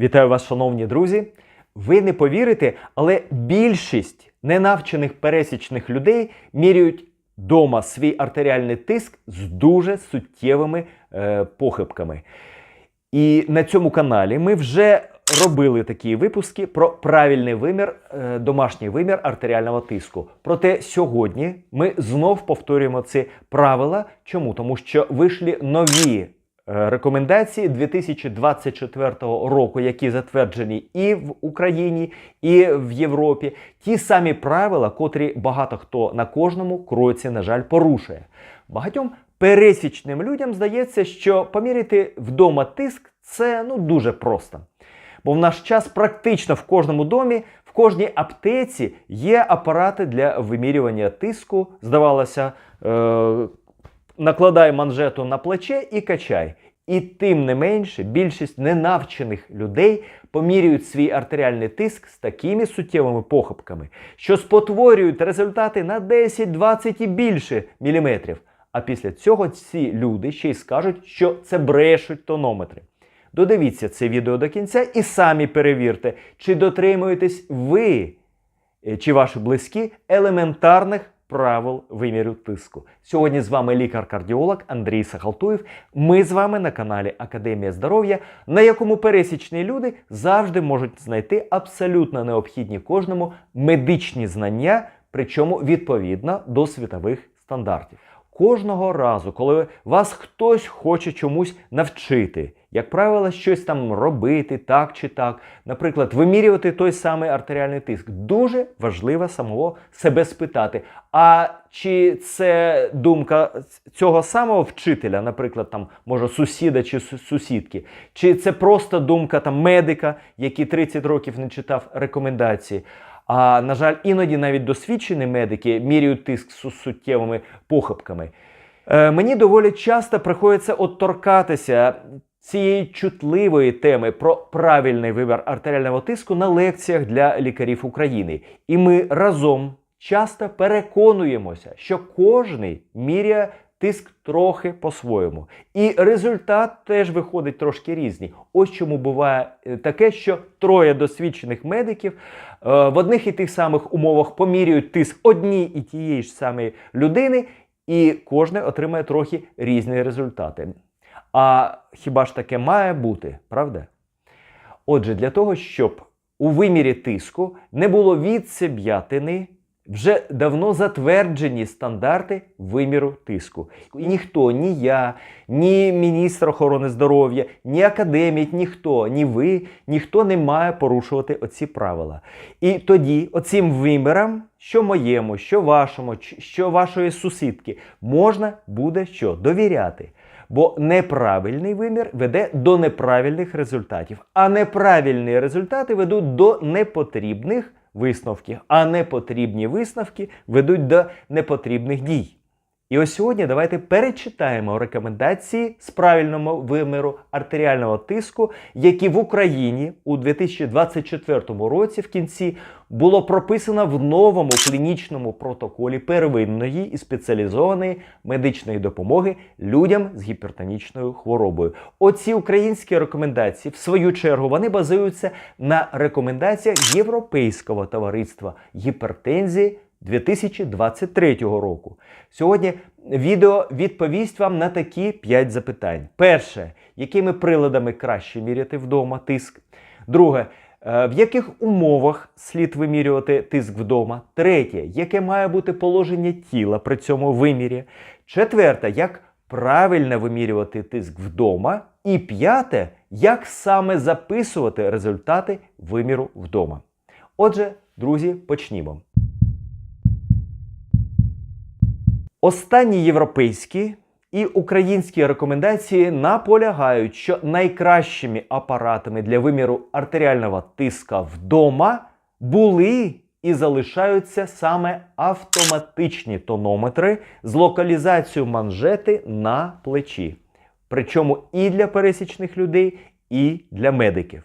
Вітаю вас, шановні друзі. Ви не повірите, але більшість ненавчених пересічних людей міряють дома свій артеріальний тиск з дуже суттєвими е, похибками. І на цьому каналі ми вже робили такі випуски про правильний вимір, е, домашній вимір артеріального тиску. Проте сьогодні ми знов повторюємо ці правила. Чому? Тому що вийшли нові рекомендації 2024 року, які затверджені і в Україні, і в Європі. Ті самі правила, котрі багато хто на кожному кроці, на жаль, порушує. Багатьом пересічним людям здається, що поміряти вдома тиск це ну дуже просто. Бо в наш час практично в кожному домі, в кожній аптеці є апарати для вимірювання тиску. Здавалося, е- накладай манжету на плече і качай. І тим не менше, більшість ненавчених людей помірюють свій артеріальний тиск з такими суттєвими похибками, що спотворюють результати на 10, 20 і більше міліметрів. А після цього ці люди ще й скажуть, що це брешуть тонометри. Додивіться це відео до кінця і самі перевірте, чи дотримуєтесь ви е, чи ваші близькі елементарних правил виміру тиску. Сьогодні з вами лікар-кардіолог Андрій Сахалтуєв. Ми з вами на каналі Академія здоров'я, на якому пересічні люди завжди можуть знайти абсолютно необхідні кожному медичні знання, причому відповідно до світових стандартів. Кожного разу, коли вас хтось хоче чомусь навчити, як правило, щось там робити так чи так, наприклад, вимірювати той самий артеріальний тиск, дуже важливо самого себе спитати. А чи це думка цього самого вчителя, наприклад, там може сусіда чи сусідки, чи це просто думка там медика, який 30 років не читав рекомендації. А на жаль, іноді навіть досвідчені медики міряють тиск з суттєвими похибками. Е, мені доволі часто приходиться от торкатися цієї чутливої теми про правильний вибір артеріального тиску на лекціях для лікарів України. І ми разом часто переконуємося, що кожний міряє тиск трохи по-своєму. І результат теж виходить трошки різний. Ось чому буває е, таке, що троє досвідчених медиків е, в одних і тих самих умовах помірюють тиск одній і тієї ж самої людини, і кожен отримає трохи різні результати. А хіба ж таке має бути, правда? Отже, для того, щоб у вимірі тиску не було відсеб'ятини, вже давно затверджені стандарти виміру тиску. І ніхто, ні я, ні міністр охорони здоров'я, ні академік, ніхто, ні ви, ніхто не має порушувати оці правила. І тоді оцим вимірам, що моєму, що вашому, що вашої сусідки, можна буде що довіряти. Бо неправильний вимір веде до неправильних результатів, а неправильні результати ведуть до непотрібних висновків, а непотрібні висновки ведуть до непотрібних дій. І ось сьогодні давайте перечитаємо рекомендації з правильного виміру артеріального тиску, які в Україні у 2024 році в кінці було прописано в новому клінічному протоколі первинної і спеціалізованої медичної допомоги людям з гіпертонічною хворобою. Оці українські рекомендації, в свою чергу, вони базуються на рекомендаціях Європейського товариства гіпертензії 2023 року. Сьогодні відео відповість вам на такі 5 запитань. Перше, якими приладами краще міряти вдома тиск? Друге, е, в яких умовах слід вимірювати тиск вдома? Третє, яке має бути положення тіла при цьому вимірі? Четверте, як правильно вимірювати тиск вдома? І п'яте, як саме записувати результати виміру вдома. Отже, друзі, почнімо. Останні європейські і українські рекомендації наполягають, що найкращими апаратами для виміру артеріального тиска вдома були і залишаються саме автоматичні тонометри з локалізацією манжети на плечі. Причому і для пересічних людей, і для медиків.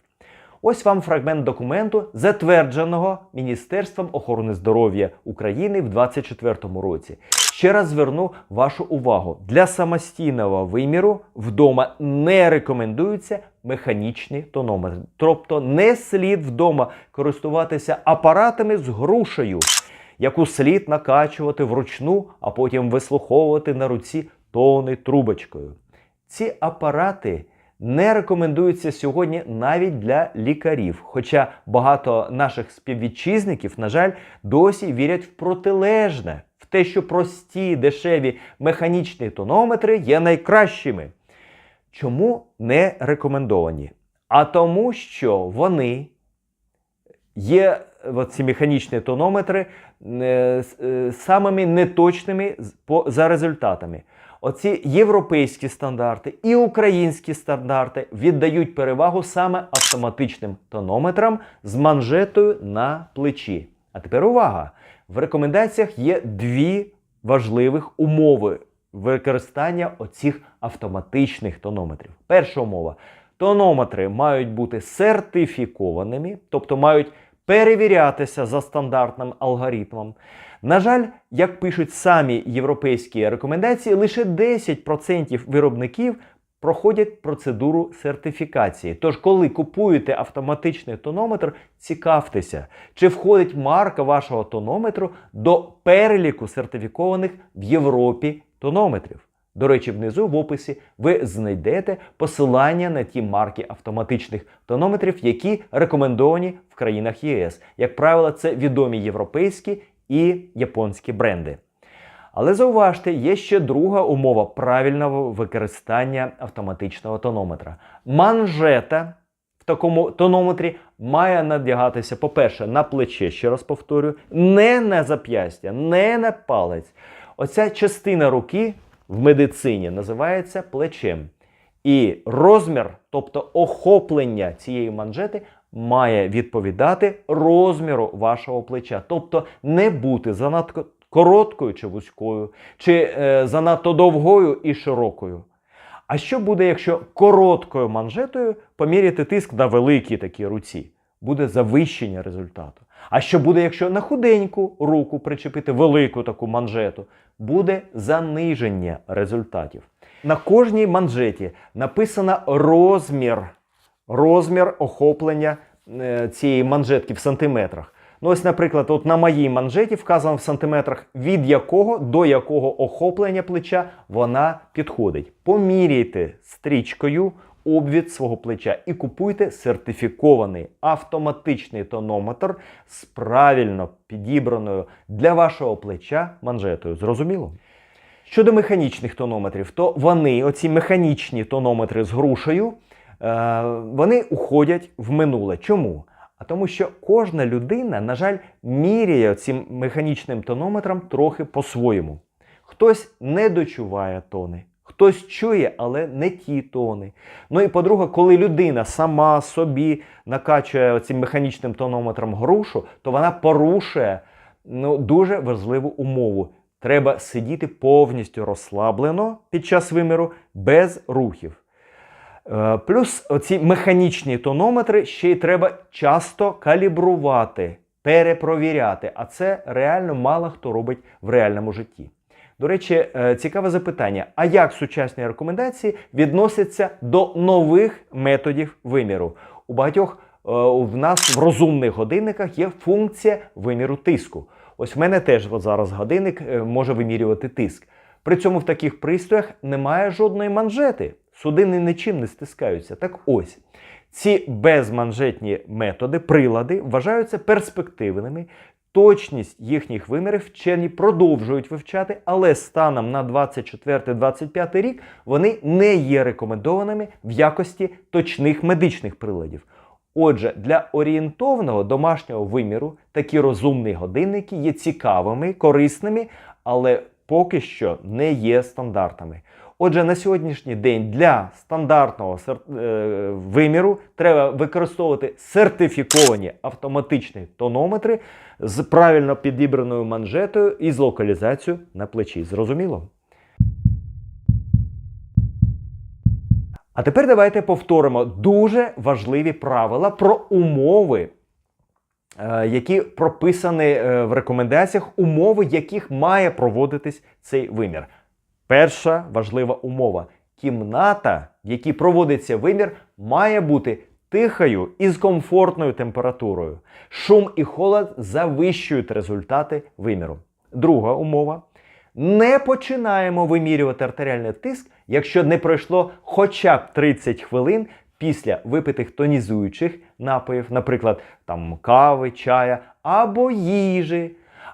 Ось вам фрагмент документу, затвердженого Міністерством охорони здоров'я України в 2024 році. Ще раз зверну вашу увагу: для самостійного виміру вдома не рекомендуються механічні тонометри. Тобто не слід вдома користуватися апаратами з грушею, яку слід накачувати вручну, а потім вислуховувати на руці тони трубочкою. Ці апарати не рекомендуються сьогодні навіть для лікарів. Хоча багато наших співвітчизників, на жаль, досі вірять в протилежне, те, що прості дешеві механічні тонометри є найкращими. Чому не рекомендовані? А тому, що вони є ці механічні тонометри е, е, самими неточними за результатами. Оці європейські стандарти і українські стандарти віддають перевагу саме автоматичним тонометрам з манжетою на плечі. А тепер увага! В рекомендаціях є дві важливих умови використання оцих автоматичних тонометрів. Перша умова: тонометри мають бути сертифікованими, тобто мають перевірятися за стандартним алгоритмом. На жаль, як пишуть самі європейські рекомендації, лише 10% виробників проходять процедуру сертифікації. Тож, коли купуєте автоматичний тонометр, цікавтеся, чи входить марка вашого тонометру до переліку сертифікованих в Європі тонометрів. До речі, внизу в описі ви знайдете посилання на ті марки автоматичних тонометрів, які рекомендовані в країнах ЄС. Як правило, це відомі європейські і японські бренди. Але зауважте, є ще друга умова правильного використання автоматичного тонометра. Манжета в такому тонометрі має надягатися, по-перше, на плече, ще раз повторюю, не на зап'ястя, не на палець. Оця частина руки в медицині називається плечем. І розмір, тобто охоплення цієї манжети, має відповідати розміру вашого плеча. Тобто не бути занадто короткою чи вузькою, чи е, занадто довгою і широкою. А що буде, якщо короткою манжетою поміряти тиск на великій такій руці? Буде завищення результату. А що буде, якщо на худеньку руку причепити велику таку манжету? Буде заниження результатів. На кожній манжеті написано розмір, розмір охоплення е, цієї манжетки в сантиметрах. Ну, ось, наприклад, от на моїй манжеті вказано в сантиметрах, від якого до якого охоплення плеча вона підходить. Поміряйте стрічкою обвід свого плеча і купуйте сертифікований автоматичний тонометр з правильно підібраною для вашого плеча манжетою. Зрозуміло? Щодо механічних тонометрів, то вони, оці механічні тонометри з грушею, е, вони уходять в минуле. Чому? Тому, що кожна людина, на жаль, міряє цим механічним тонометром трохи по-своєму. Хтось не дочуває тони, хтось чує, але не ті тони. Ну і по-друге, коли людина сама собі накачує цим механічним тонометром грушу, то вона порушує ну, дуже важливу умову. Треба сидіти повністю розслаблено під час виміру без рухів. Е, Плюс оці механічні тонометри ще й треба часто калібрувати, перепровіряти, а це реально мало хто робить в реальному житті. До речі, е, цікаве запитання: а як сучасні рекомендації відносяться до нових методів виміру? У багатьох е, в нас в розумних годинниках є функція виміру тиску. Ось в мене теж от зараз годинник може вимірювати тиск. При цьому в таких пристроях немає жодної манжети. Судини нічим не стискаються. Так ось, ці безманжетні методи, прилади вважаються перспективними. Точність їхніх вимірів вчені продовжують вивчати, але станом на 24-25 рік вони не є рекомендованими в якості точних медичних приладів. Отже, для орієнтовного домашнього виміру такі розумні годинники є цікавими, корисними, але поки що не є стандартами. Отже, на сьогоднішній день для стандартного е, виміру треба використовувати сертифіковані автоматичні тонометри з правильно підібраною манжетою і з локалізацією на плечі. Зрозуміло? А тепер давайте повторимо дуже важливі правила про умови, е, які прописані е, в рекомендаціях, умови, яких має проводитись цей вимір. Перша важлива умова: кімната, в якій проводиться вимір, має бути тихою і з комфортною температурою. Шум і холод завищують результати виміру. Друга умова. Не починаємо вимірювати артеріальний тиск, якщо не пройшло хоча б 30 хвилин після випитих тонізуючих напоїв, наприклад, там кави, чая або їжі,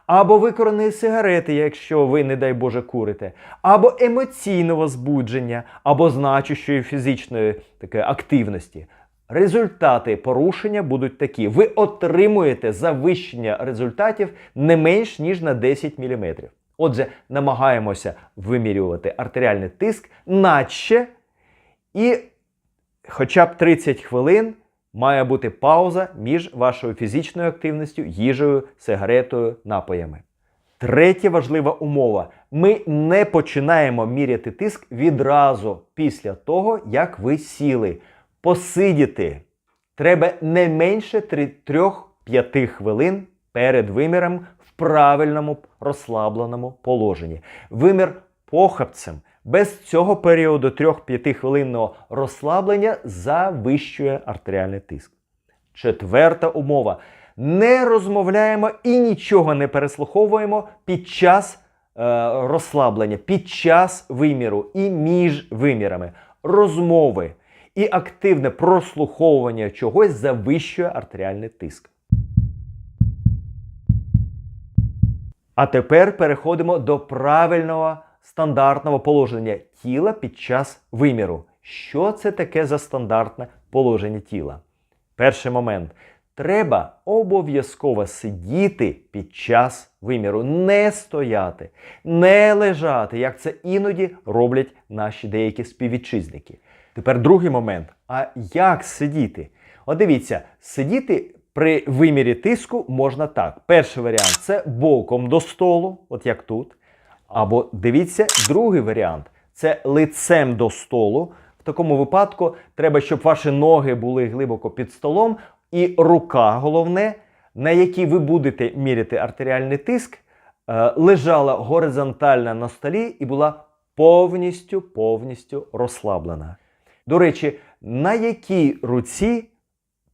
або викореної сигарети, якщо ви, не дай Боже, курите, або емоційного збудження, або значущої фізичної такої активності. Результати порушення будуть такі: ви отримуєте завищення результатів не менш ніж на 10 мм. Отже, намагаємося вимірювати артеріальний тиск, наче і хоча б 30 хвилин має бути пауза між вашою фізичною активністю, їжею, сигаретою, напоями. Третя важлива умова: ми не починаємо міряти тиск відразу після того, як ви сіли. Посидіти треба не менше 3-5 хвилин перед виміром в правильному розслабленому положенні. Вимір похапцем без цього періоду 3-5 хвилинного розслаблення завищує артеріальний тиск. Четверта умова. Не розмовляємо і нічого не переслуховуємо під час е, розслаблення, під час виміру і між вимірами. Розмови і активне прослуховування чогось завищує артеріальний тиск. А тепер переходимо до правильного стандартного положення тіла під час виміру. Що це таке за стандартне положення тіла? Перший момент. Треба обов'язково сидіти під час виміру, не стояти, не лежати, як це іноді роблять наші деякі співвітчизники. Тепер другий момент. А як сидіти? От дивіться, сидіти при вимірі тиску можна так. Перший варіант це боком до столу, от як тут. Або дивіться, другий варіант це лицем до столу. В такому випадку треба, щоб ваші ноги були глибоко під столом, і рука, головне, на якій ви будете міряти артеріальний тиск, е, лежала горизонтально на столі і була повністю повністю розслаблена. До речі, на якій руці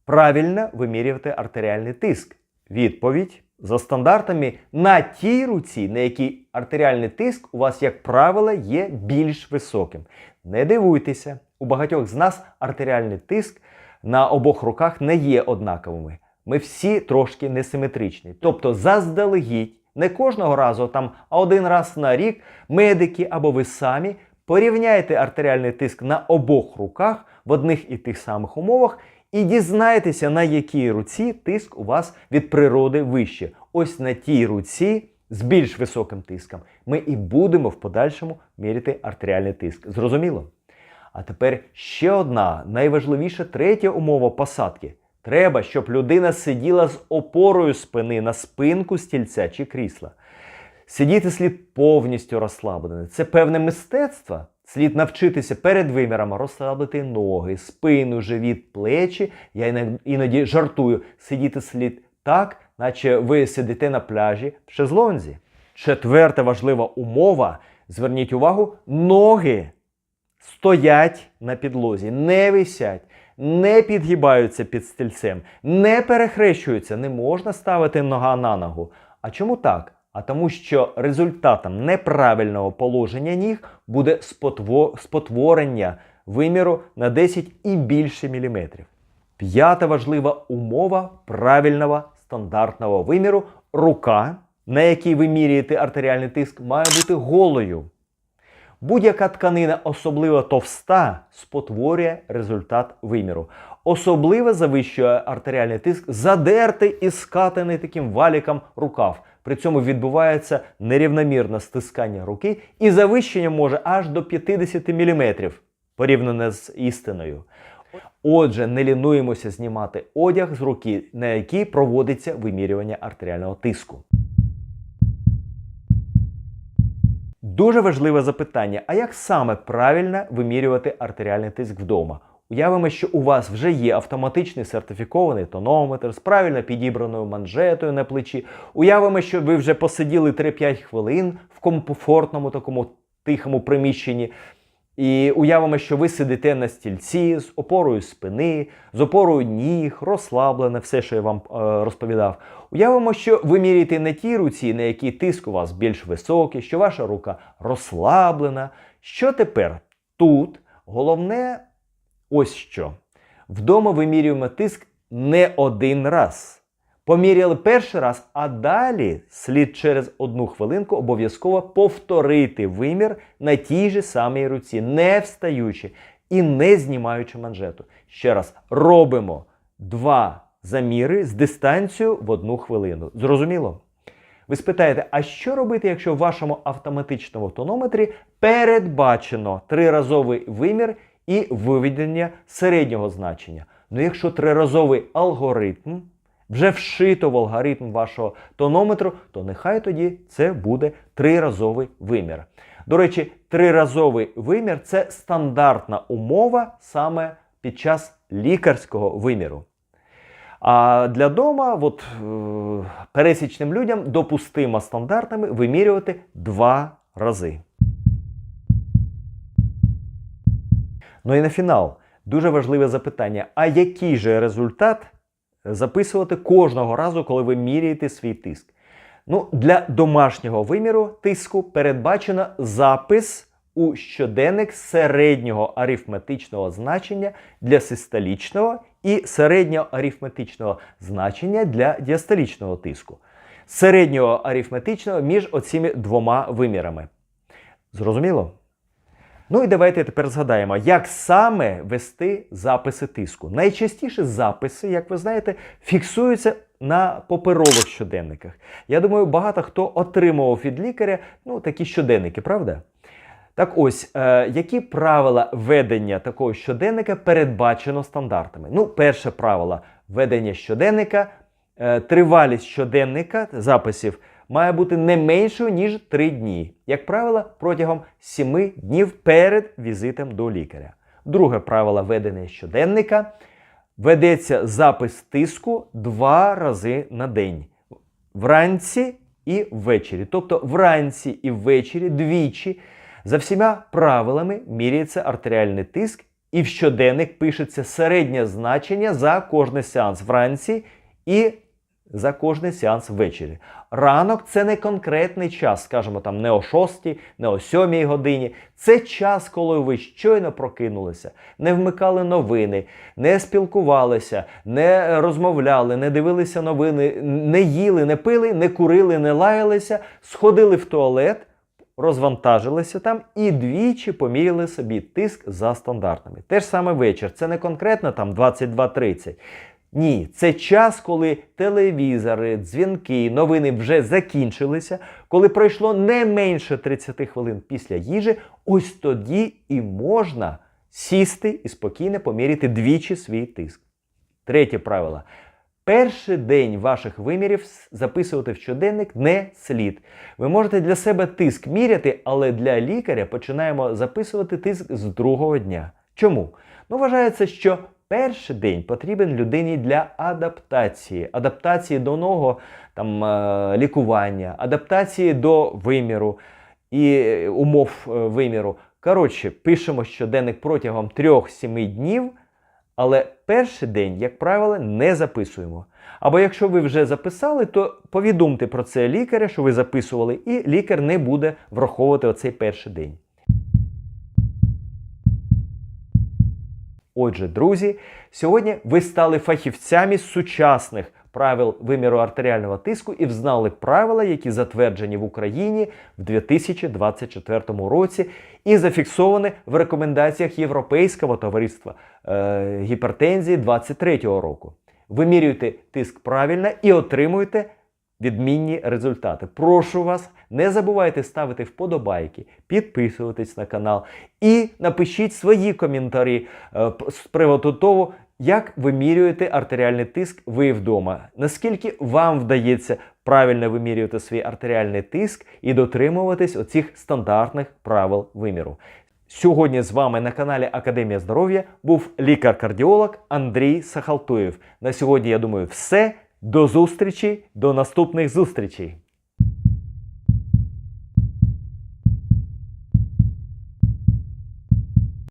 правильно вимірювати артеріальний тиск? Відповідь за стандартами на тій руці, на якій артеріальний тиск у вас, як правило, є більш високим. Не дивуйтеся, у багатьох з нас артеріальний тиск на обох руках не є однаковими. Ми всі трошки несиметричні. Тобто, заздалегідь, не кожного разу, там, а один раз на рік медики або ви самі порівняйте артеріальний тиск на обох руках в одних і тих самих умовах і дізнайтеся, на якій руці тиск у вас від природи вище. Ось на тій руці з більш високим тиском ми і будемо в подальшому міряти артеріальний тиск. Зрозуміло? А тепер ще одна найважливіша третя умова посадки. Треба, щоб людина сиділа з опорою спини на спинку стільця чи крісла. Сидіти слід повністю розслаблено. Це певне мистецтво. Слід навчитися перед виміром розслабити ноги, спину, живіт, плечі. Я іноді жартую, сидіти слід так, наче ви сидите на пляжі в шезлонзі. Четверта важлива умова: зверніть увагу, ноги стоять на підлозі, не висять, не підгибаються під стільцем, не перехрещуються, не можна ставити нога на ногу. А чому так? А тому, що результатом неправильного положення ніг буде спотворення виміру на 10 і більше міліметрів. П'ята важлива умова правильного стандартного виміру рука, на якій ви міряєте артеріальний тиск, має бути голою. Будь-яка тканина, особливо товста, спотворює результат виміру. Особливо завищує артеріальний тиск, задертий і скатаний таким валіком рукав. При цьому відбувається нерівномірне стискання руки, і завищення може аж до 50 мм, порівняно з істиною. Отже, не лінуємося знімати одяг з руки, на якій проводиться вимірювання артеріального тиску. Дуже важливе запитання: а як саме правильно вимірювати артеріальний тиск вдома? Уявимо, що у вас вже є автоматичний сертифікований тонометр з правильно підібраною манжетою на плечі. Уявимо, що ви вже посиділи 3-5 хвилин в комфортному такому тихому приміщенні. І уявимо, що ви сидите на стільці з опорою спини, з опорою ніг, розслаблене, все, що я вам е, розповідав. Уявимо, що ви міряєте на тій руці, на якій тиск у вас більш високий, що ваша рука розслаблена. Що тепер? Тут головне ось що. Вдома вимірюємо тиск не один раз. Поміряли перший раз, а далі слід через одну хвилинку обов'язково повторити вимір на тій же самій руці, не встаючи і не знімаючи манжету. Ще раз робимо два заміри з дистанцією в одну хвилину. Зрозуміло? Ви спитаєте, а що робити, якщо в вашому автоматичному тонометрі передбачено триразовий вимір і виведення середнього значення? Ну, якщо триразовий алгоритм вже вшито в алгоритм вашого тонометру, то нехай тоді це буде триразовий вимір. До речі, триразовий вимір це стандартна умова саме під час лікарського виміру. А для дома, от, е, пересічним людям допустимо стандартами вимірювати два рази. Ну і на фінал дуже важливе запитання: а який же результат записувати кожного разу, коли ви міряєте свій тиск? Ну, для домашнього виміру тиску передбачено запис у щоденник середнього арифметичного значення для систолічного і середнього арифметичного значення для діастолічного тиску. Середнього арифметичного між оціми двома вимірами. Зрозуміло? Ну і давайте тепер згадаємо, як саме вести записи тиску. Найчастіше записи, як ви знаєте, фіксуються на паперових щоденниках. Я думаю, багато хто отримував від лікаря ну, такі щоденники, правда? Так ось, е, які правила ведення такого щоденника передбачено стандартами? Ну, перше правило ведення щоденника, е, тривалість щоденника записів має бути не меншою, ніж 3 дні. Як правило, протягом 7 днів перед візитом до лікаря. Друге правило ведення щоденника ведеться запис тиску два рази на день. Вранці і ввечері. Тобто вранці і ввечері двічі за всіма правилами міряється артеріальний тиск, і в щоденник пишеться середнє значення за кожний сеанс вранці і за кожний сеанс ввечері. Ранок це не конкретний час, скажімо там, не о 6, не о 7 годині. Це час, коли ви щойно прокинулися, не вмикали новини, не спілкувалися, не розмовляли, не дивилися новини, не їли, не пили, не курили, не лаялися, сходили в туалет. Розвантажилися там і двічі поміряли собі тиск за стандартами. Те ж саме вечір. Це не конкретно там 22.30. Ні, це час, коли телевізори, дзвінки, новини вже закінчилися, коли пройшло не менше 30 хвилин після їжі, ось тоді і можна сісти і спокійно поміряти двічі свій тиск. Третє правило. Перший день ваших вимірів записувати в щоденник не слід. Ви можете для себе тиск міряти, але для лікаря починаємо записувати тиск з другого дня. Чому? Ну, вважається, що перший день потрібен людині для адаптації, адаптації до нового там, е, лікування, адаптації до виміру і умов е, виміру. Коротше, пишемо щоденник протягом 3-7 днів. Але перший день, як правило, не записуємо. Або якщо ви вже записали, то повідомте про це лікаря, що ви записували, і лікар не буде враховувати оцей перший день. Отже, друзі, сьогодні ви стали фахівцями сучасних правил виміру артеріального тиску і взнали правила, які затверджені в Україні в 2024 році і зафіксовані в рекомендаціях Європейського товариства е, гіпертензії 2023 року. Вимірюйте тиск правильно і отримуєте відмінні результати. Прошу вас, не забувайте ставити вподобайки, підписуватись на канал і напишіть свої коментарі е, з приводу того, як вимірюєте артеріальний тиск ви вдома. Наскільки вам вдається правильно вимірювати свій артеріальний тиск і дотримуватись оцих стандартних правил виміру. Сьогодні з вами на каналі Академія здоров'я був лікар-кардіолог Андрій Сахалтуєв. На сьогодні, я думаю, все. До зустрічі, до наступних зустрічей!